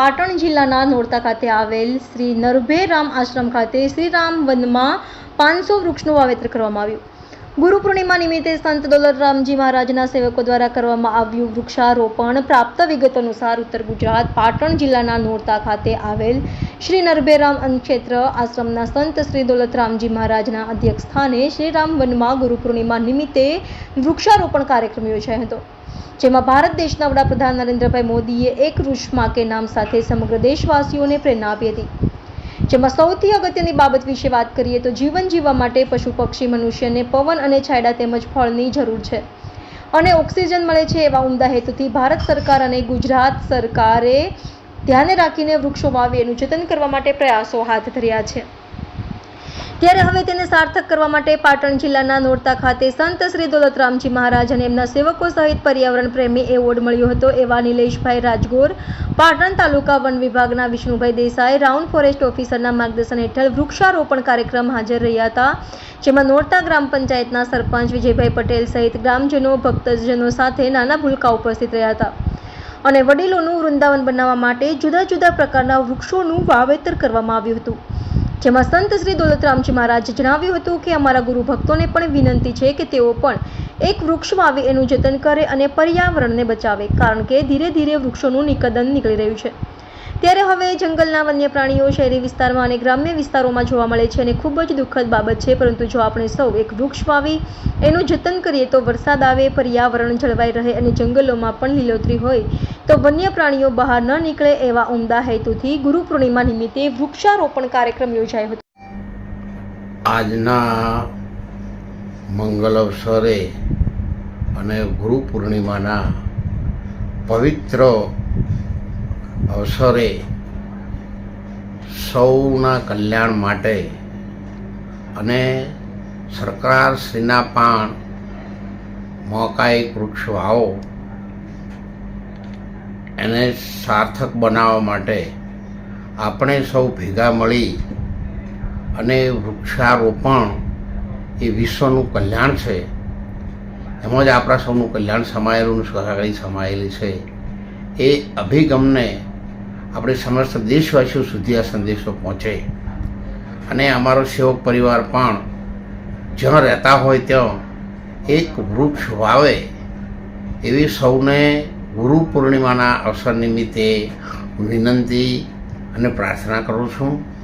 પાટણ જિલ્લાના નોરતા ખાતે આવેલ શ્રી નરભે રામ આશ્રમ ખાતે શ્રી રામ વનમાં પાંચસો વૃક્ષનું વાવેતર કરવામાં આવ્યું. ગુરુ પૂર્ણિમા નિમિત્તે સંત દોલતરામજી મહારાજના સેવકો દ્વારા કરવામાં આવ્યું વૃક્ષારોપણ પ્રાપ્ત વિગત અનુસાર ઉત્તર ગુજરાત પાટણ જિલ્લાના નોરતા ખાતે આવેલ શ્રી નરભેરામ અન્નક્ષેત્ર આશ્રમના સંત શ્રી દોલતરામજી મહારાજના અધ્યક્ષ સ્થાને શ્રી રામ વનમાં ગુરુ પૂર્ણિમા નિમિત્તે વૃક્ષારોપણ કાર્યક્રમ યોજાયો હતો. જેમાં ભારત દેશના વડાપ્રધાન નરેન્દ્રભાઈ મોદીએ એક વૃક્ષમાં કે નામ સાથે સમગ્ર દેશવાસીઓને પ્રેરણા આપી હતી. જેમાં સૌથી અગત્યની બાબત વિશે વાત કરીએ તો જીવન જીવવા માટે પશુ પક્ષી, મનુષ્યને પવન અને છાંયડા તેમજ ફળની જરૂર છે. અને ઓક્સિજન મળે છે એવા ઉમદા હેતુથી ભારત સરકાર અને ગુજરાત સરકારે ધ્યાને રાખીને વૃક્ષો વાવી એનું જતન કરવા માટે પ્રયાસો હાથ ધર્યા છે. ત્યારે હવે તેને સાર્થક કરવા માટે પાટણ જિલ્લાના નોરતા ખાતે સંત શ્રી દોલતરામજી મહારાજ અને એમના સેવકો સહિત પર્યાવરણ પ્રેમી એવોર્ડ મળ્યો હતો એવા નિલેશભાઈ રાજગોર, પાટણ તાલુકા વન વિભાગના વિષ્ણુભાઈ દેસાઈ, રાઉન્ડ ફોરેસ્ટ ઓફિસરના માર્ગદર્શન હેઠળ વૃક્ષારોપણ કાર્યક્રમ હાજર રહ્યા હતા, જેમાં નોરતા ગ્રામ પંચાયતના સરપંચ વિજયભાઈ પટેલ સહિત ગ્રામજનો, ભક્તજનો સાથે નાના ભૂલકા ઉપસ્થિત રહ્યા હતા અને વડીલોનું વૃંદાવન બનાવવા માટે જુદા જુદા પ્રકારના વૃક્ષોનું વાવેતર કરવામાં આવ્યું હતું. જેમાં સંત શ્રી દોલતરામજી મહારાજે જણાવ્યું હતું કે અમારા ગુરુ ભક્તોને પણ વિનંતી છે કે તેઓ પણ એક વૃક્ષ વાવી એનું જતન કરે અને પર્યાવરણને બચાવે, કારણ કે ધીરે ધીરે વૃક્ષોનું નિકંદન નીકળી રહ્યું છે. ત્યારે હવે જંગલના વન્ય પ્રાણીઓ શહેરી વિસ્તારમાં અને ગ્રામ્ય વિસ્તારોમાં જોવા મળે છે અને ખૂબ જ દુઃખદ બાબત છે, પરંતુ જો આપણે સૌ એક વૃક્ષ વાવી, એનું જતન કરીએ તો વરસાદ આવે, પર્યાવરણ જળવાઈ રહે અને જંગલોમાં પણ લીલોતરી હોય, તો વન્ય પ્રાણીઓ બહાર ન નીકળે એવા ઉમદા હેતુથી ગુરુ પૂર્ણિમા નિમિત્તે વૃક્ષારોપણ કાર્યક્રમ યોજાયો હતો. આજના મંગલ અવસરે અને ગુરુ પૂર્ણિમાના પવિત્ર અવસરે સૌના કલ્યાણ માટે અને સરકારશ્રીના પણ મોકાએ વૃક્ષ વાવો એને સાર્થક બનાવવા માટે આપણે સૌ ભેગા મળી અને વૃક્ષારોપણ એ વિશ્વનું કલ્યાણ છે. એમાં જ આપણા સૌનું કલ્યાણ સમાયેલું સહકારી સમાયેલી છે. એ અભિગમને આપણે સમસ્ત દેશવાસીઓ સુધી આ સંદેશો પહોંચે. અને અમારો સેવક પરિવાર પણ જ્યાં રહેતા હોય ત્યાં એક વૃક્ષ વાવે એવી સૌને ગુરુ પૂર્ણિમાના અવસર નિમિત્તે વિનંતી અને પ્રાર્થના કરું છું.